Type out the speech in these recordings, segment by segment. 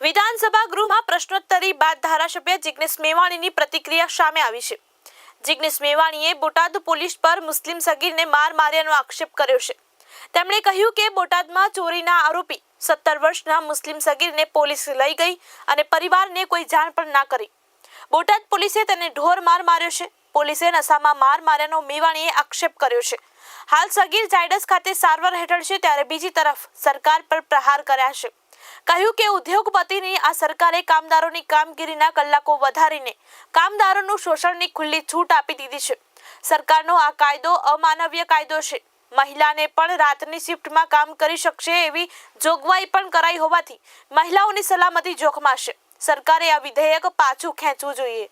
વિધાનસભા ગૃહમાં પ્રશ્નોત્તરી બાદ ધારાસભ્ય જિગ્નેશ મેવાણીની પ્રતિક્રિયા સામે આવી છે. જિગ્નેશ મેવાણીએ બોટાદ પોલીસ પર મુસ્લિમ સગીરને માર માર્યાનો આક્ષેપ કર્યો છે. તેમણે કહ્યું કે બોટાદમાં ચોરીના આરોપી સત્તર વર્ષના મુસ્લિમ સગીરને પોલીસ લઈ ગઈ અને પરિવારને કોઈ જાણ પણ ના કરી. બોટાદ પોલીસે તેને ઢોર માર માર્યો છે. પોલીસે નશામાં માર માર્યાનો મેવાણીએ આક્ષેપ કર્યો છે. હાલ સગીર ઝાયડસ ખાતે સારવાર હેઠળ છે ત્યારે બીજી તરફ સરકાર પર પ્રહાર કર્યા છે. કહ્યું કે ઉદ્યોગપતિની આ સરકારે કામદારોની કામગીરીના કલાકો વધારીને કામદારોનું શોષણની ખુલ્લી છૂટ આપી દીધી છે. સરકારનો આ કાયદો અમાનવીય કાયદો છે. મહિલાને પણ રાતની શિફ્ટમાં કામ કરી શકશે એવી જોગવાઈ પણ કરાઈ હોવાથી મહિલાઓની સલામતી જોખમાશે સરકારે આ વિધેયક પાછું ખેંચવું જોઈએ.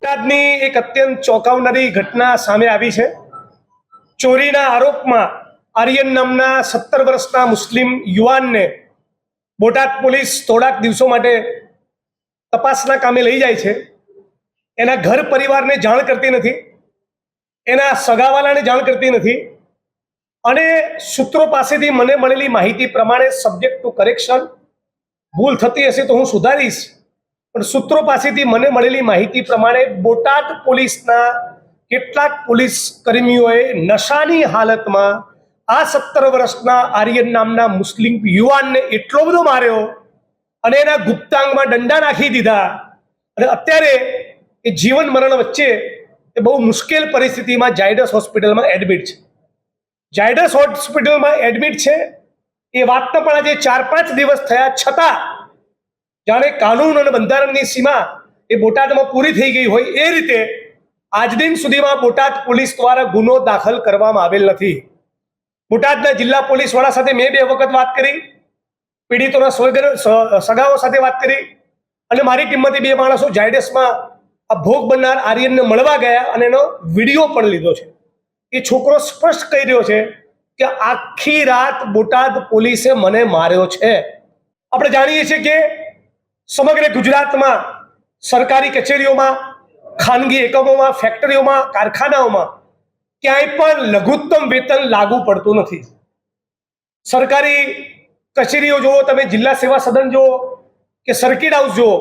બોટાદની એક અત્યંત ચોંકાવનારી ઘટના સામે આવી છે. ચોરીના આરોપમાં આર્યન નામના સત્તર વર્ષના મુસ્લિમ યુવાનને બોટાદ પોલીસ થોડાક દિવસો માટે તપાસના કામે લઈ જાય છે. એના ઘર પરિવારને જાણ કરતી નથી. એના સગાવાલાને જાણ કરતી નથી. અને સૂત્રો પાસેથી મને મળેલી માહિતી પ્રમાણે સબ્જેક્ટ ટુ કરેક્શન ભૂલ થતી હશે તો હું સુધારીશ. પણ સૂત્રો પાસેથી મને મળેલી માહિતી પ્રમાણે બોટાદ પોલીસના કેટલાક પોલીસ કર્મીઓએ નશાની હાલતમાં આ સત્તર વર્ષના આર્યન નામના મુસ્લિમ યુવાનને એટલો બધો માર્યો અને એના ગુપ્તાંગમાં દંડા નાખી દીધા. અને અત્યારે એ જીવન મરણ વચ્ચે એ બહુ મુશ્કેલ પરિસ્થિતિમાં જાયડસ હોસ્પિટલમાં એડમિટ છે. જાયડસ હોસ્પિટલમાં એડમિટ છે. એ વાતને પણ આજે ચાર પાંચ દિવસ થયા છતાં જાણે કાનૂન અને બંધારણની સીમા એ બોટાદમાં પૂરી થઈ ગઈ હોય એ રીતે આજ દિન સુધીમાં બોટાદ પોલીસ દ્વારા ગુનો દાખલ કરવામાં આવેલ નથી. બોટાદના જિલ્લા પોલીસ વડા સાથે મેં બે વખત વાત કરી. પીડિતોના સગાઓ સાથે વાત કરી. અને મારી ટીમમાંથી બે માણસો જાયડસમાં આ ભોગ બનનાર આર્યનને મળવા ગયા અને એનો વીડિયો પણ લીધો છે. એ છોકરો સ્પષ્ટ કહી રહ્યો છે કે આખી રાત બોટાદ પોલીસે મને માર્યો છે. આપણે જાણીએ છીએ કે સમગ્ર ગુજરાતમાં સરકારી કચેરીઓમાં, ખાનગી એકમોમાં, ફેક્ટરીઓમાં, કારખાનાઓમાં ક્યાંય પણ લઘુત્તમ વેતન લાગુ પડતું નથી. સરકારી કચેરીઓ જુઓ, તમે જિલ્લા સેવા સદન જુઓ કે સર્કિટ હાઉસ જુઓ,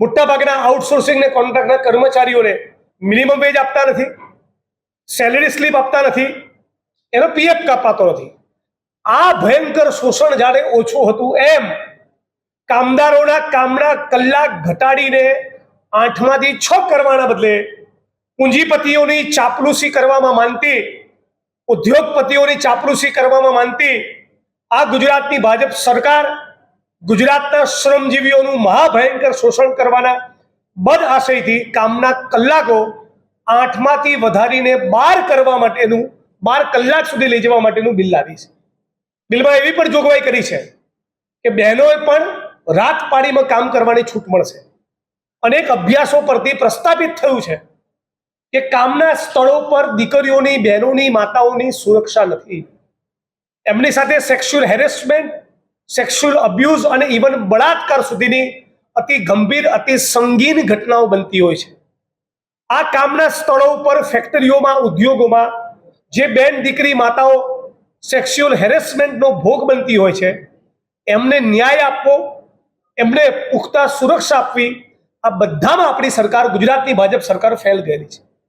મોટાભાગના આઉટસોર્સિંગ ને કોન્ટ્રાક્ટના કર્મચારીઓને મિનિમમ વેજ આપતા નથી સેલેરી સ્લીપ આપતા નથી, એનો પીએફ કાપાતો નથી. આ ભયંકર શોષણ જ્યારે ઓછું હતું એમ, કામદારોના કામના કલાક ઘટાડીને આઠમાંથી છ કરવાના બદલે પૂંજીપતિઓની ચાપલુસી કરવામાં માનતી, ઉદ્યોગપતિઓની ચાપલુસી કરવામાં માનતી, આ ગુજરાતની ભાજપ સરકાર ગુજરાતના શ્રમજીવીઓનું મહાભયંકર શોષણ કરવાના બદ આશયથી કામના કલાકો આઠમાંથી વધારીને બાર કરવા માટેનું, બાર કલાક સુધી લઈ જવા માટેનું બિલ લાવી છે. બિલમાં એવી પણ જોગવાઈ કરી છે કે બહેનોએ પણ રાત પાડીમાં કામ કરવાની છૂટ મળશે. અનેક અભ્યાસો પરથી પ્રસ્થાપિત થયું છે. કે કામના સ્થળો પર દીકરીઓની, બહેનોની, માતાઓની સુરક્ષા નથી. એમની સાથે સેક્સ્યુઅલ હેરેસમેન્ટ સેક્સ્યુઅલ અબ્યુઝ અને ઇવન બળાત્કાર સુધીની અતિ ગંભીર, અતિ સંગીન ઘટનાઓ બનતી હોય છે. આ કામના સ્થળો ઉપર ફેક્ટરીઓમાં ઉદ્યોગોમાં જે બેન, દીકરી, માતાઓ સેક્સ્યુઅલ હેરેસમેન્ટનો ભોગ બનતી હોય છે, એમને ન્યાય આપવો, એમને પુખ્તા સુરક્ષા આપવી, આ બધામાં આપણી સરકાર, ગુજરાતની ભાજપ સરકાર ફેલ ગયેલી છે.